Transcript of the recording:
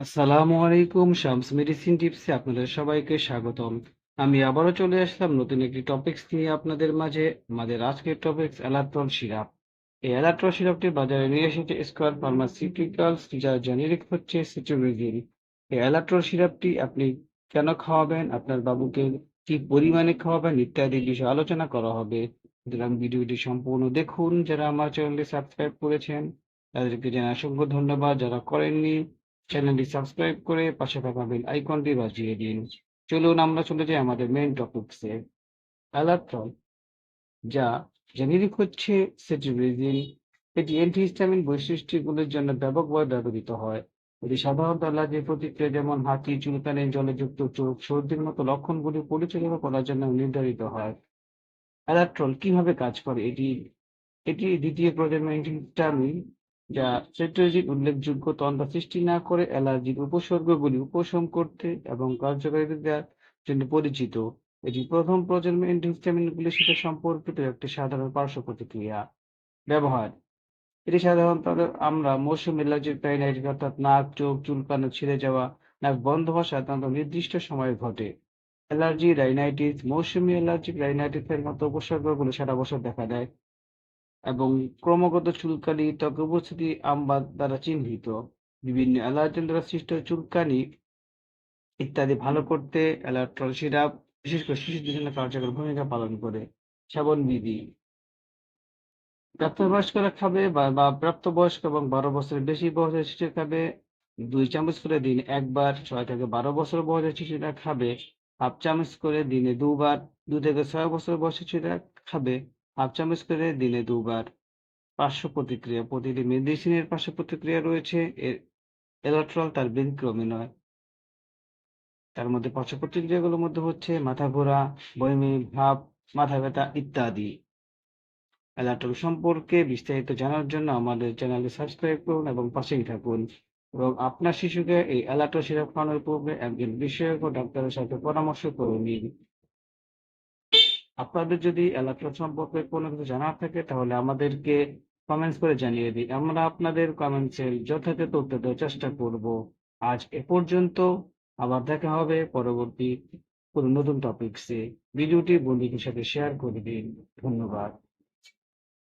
আসসালামু আলাইকুম, শামস মেডিসিন টিপসে আপনাদের সবাইকে স্বাগতম। আমি আবারও চলে আসলাম নতুন একটি টপিকস নিয়ে আপনাদের মাঝে, আমাদের আজকের টপিকস অ্যালাট্রল সিরাপ। এই অ্যালাট্রল সিরাপটি বাজারে নিয়ে এসেছে স্কোয়ার ফার্মাসিউটিক্যালস যার জেনেরিক হচ্ছে সিট্রোমেজিন এই অ্যালাট্রল সিরাপটি আপনি কেন খাওয়াবেন? আপনার বাবুকে কি পরিমাণে খাওয়াবেন? ইত্যাদি বিষয়ে আলোচনা করা হবে। সুতরাং ভিডিওটি সম্পূর্ণ দেখুন। যারা আমার চ্যানেলটি সাবস্ক্রাইব করেছেন, তাদেরকে জানাই অসংখ্য ধন্যবাদ। যারা করেননি চ্যানেলটি সাবস্ক্রাইব করে পাশে থাকা বেল আইকনটি বাজিয়ে দিন। চলুন আমরা চলে যাই আমাদের মেইন টপিকসে অ্যালাট্রল যা জেনেরিক হচ্ছে সেট্রিবিজিন এটি অ্যান্টিহিস্টামিন বৈশিষ্ট্যগুলির জন্য ব্যাপকভাবে ব্যবহৃত হয়। এটি সাধারণত অ্যালার্জির প্রতিক্রিয়া যেমন হাঁচি, চুলকানি, জলযুক্ত চোখ, সর্দির মতো লক্ষণগুলি পরিচালনা করার জন্য নির্ধারিত হয়। অ্যালাট্রল কীভাবে কাজ করে? এটি এটি দ্বিতীয় প্রজন্মের অ্যান্টিহিস্টামিন যা সেট্রোজিন উল্লেখযোগ্য তন্দ্রা সৃষ্টি না করে অ্যালার্জির উপসর্গগুলি উপশম করতে এবং কার্যকারিতা দেওয়ার জন্য পরিচিত। এটি প্রথম প্রজন্মের অ্যান্টিহিস্টামিনগুলির সাথে সম্পর্কিত একটি সাধারণ পার্শ্ব প্রতিক্রিয়া। ব্যবহার। এটি সাধারণত আমরা মৌসুমী অ্যালার্জিক রাইনাইটিস অর্থাৎ নাক, চোখ চুলকানো ছিঁড়ে যাওয়া, নাক বন্ধ হওয়া সাধারণত নির্দিষ্ট সময়ে ঘটে। অ্যালার্জি, রাইনাইটিস, মৌসুমী অ্যালার্জিক রাইনাইটিসের মতো উপসর্গগুলো সারা বছর দেখা দেয়। ক্রমাগত চুলকানি ত্বকে উপস্থিতি আমবাদ দ্বারা চিহ্নিত। বিভিন্ন অ্যালার্জেন দ্বারা সৃষ্ট চুলকানি ইত্যাদি ভালো করতে অ্যালাট্রল সিরাপ বিশেষ করে শিশুদের জন্য কার্যকর ভূমিকা পালন করে। সেবন বিধি। প্রাপ্তবয়স্করা খাবে বা বা প্রাপ্তবয়স্ক এবং বারো বছরের বেশি বয়সের শিশু খাবে। দুই চামচ করে দিন একবার, ছয় থেকে বারো বছর বয়সের শিশুরা খাবে। হাফ চামচ করে দিনে দুবার, দু থেকে ছয় বছর বয়সের শিশুরা খাবে। হাফ চামচ করে দিনে দুবার পার্শ্ব প্রতিক্রিয়া প্রতিটি মেডিসিনের পার্শ্ব প্রতিক্রিয়া রয়েছে। এর এলাট্রল তার ব্যতিক্রমী নয়। তার মধ্যে পার্শ্ব প্রতিক্রিয়াগুলোর মধ্যে হচ্ছে মাথা ঘোরা, বমি, ভাব, মাথা ব্যথা ইত্যাদি। অ্যালাট্রল সম্পর্কে বিস্তারিত জানার জন্য আমাদের চ্যানেলটি সাবস্ক্রাইব করুন এবং পাশেই থাকুন। এবং আপনার শিশুকে এই অ্যালাট্রল সিরাপ খাওয়ানোর পূর্বে একজন বিশেষজ্ঞ ডাক্তারের সাথে পরামর্শ করে নিন। আপনাদের যদি এলাকা সম্পর্কে কোনো কিছু জানা থাকে, তাহলে আমাদেরকে কমেন্টস করে জানিয়ে দিই আমরা আপনাদের কমেন্টসের যথাযথ উত্তর দেওয়ার চেষ্টা করব। আজ এ পর্যন্ত। আবার দেখা হবে পরবর্তী কোনো নতুন টপিকসে ভিডিওটি বন্ধুদের সাথে শেয়ার করে দিন। ধন্যবাদ।